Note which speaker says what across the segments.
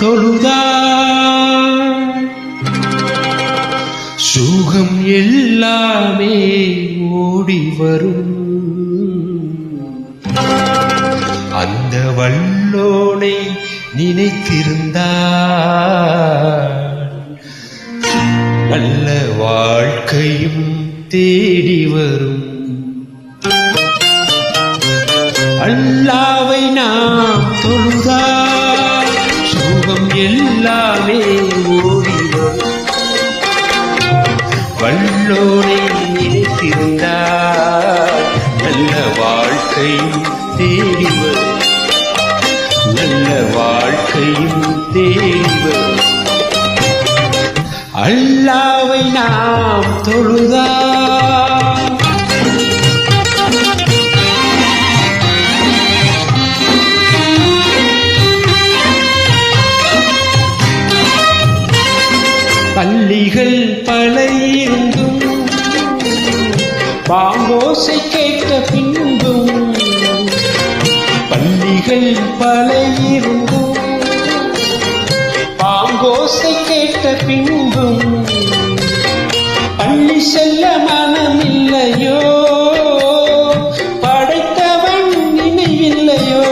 Speaker 1: தொழுதால் சுகம் எல்லாமே ஓடி வரும். அந்த வல்லோனை நினைத்திருந்தா நல்ல வாழ்க்கையும் தேடி வரும். அல்லாவை நான் சுகம் எல்லாமே ஓடி வரும் வல்லோனை நினைத்திருந்தால் நல்ல வாழ்க்கையும் தேடி வரும் நல்ல வாழ்க்கையும் தேடி வரும் அல்லாவை நாம் தொழுதா வழிகள் பல இருந்தும் பாங்கோசை கேட்ட பின்பும் பள்ளிகள் பல இருந்தும் பாங்கோசை கேட்ட பின்பும் பள்ளி செல்ல மனமில்லையோ படைத்தவன் நினைவில்லையோ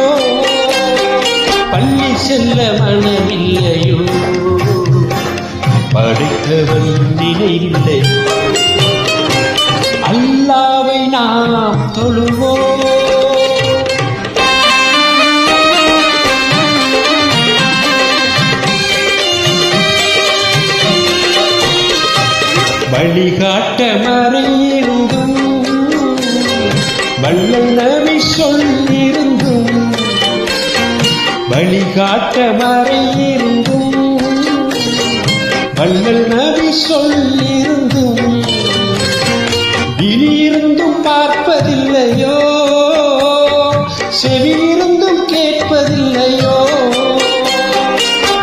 Speaker 1: பள்ளி செல்ல மனமில்லையோ. படைத்தவன் நினைவில்லையோ அல்லாவை நாம் தொழுவோம். வழிகாட்ட மறையிருந்தும் வள்ளல் நபி சொல்லிருந்தும். வழிகாட்ட மறையிருந்தும் வள்ளல் நபி சொல்லிருந்தும் இனியிருந்தும் பார்ப்பதில்லையோ? செவியிருந்தும் கேட்பதில்லையோ?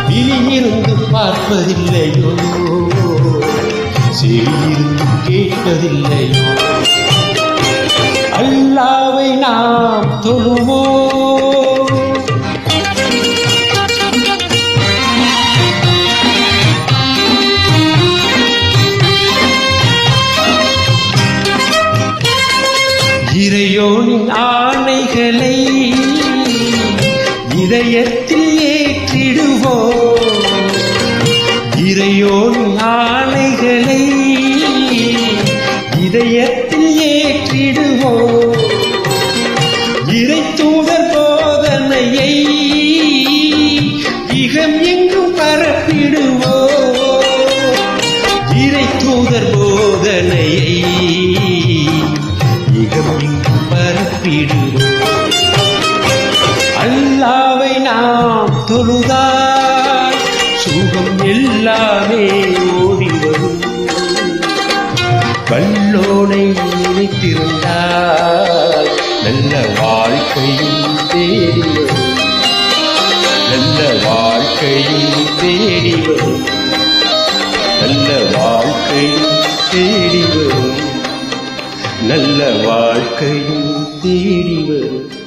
Speaker 1: இனியிருந்தும் பார்ப்பதில்லையோ? செவியிருந்தும் கேட்பதில்லையோ? அல்லாவை நாம் தொழுவோம் இறையோனின் ஆணைகளை இதயத்தில் ஏற்றிடுவோம் இறையோனின் ஆணைகளை இதயத்தில் ஏற்றிடுவோம் இறை தூதர் போதனையை இகம் எங்கும் பரப்பிடுவோம் எல்லாமே ஓடி வரும். கல்லோனை நினைத்திருந்தால் நல்ல வாழ்க்கையும் தேடி வரும். நல்ல வாழ்க்கையும் தேடி வரும். நல்ல வாழ்க்கையும் தேடி வரும். நல்ல வாழ்க்கையும் தேடி வரும்.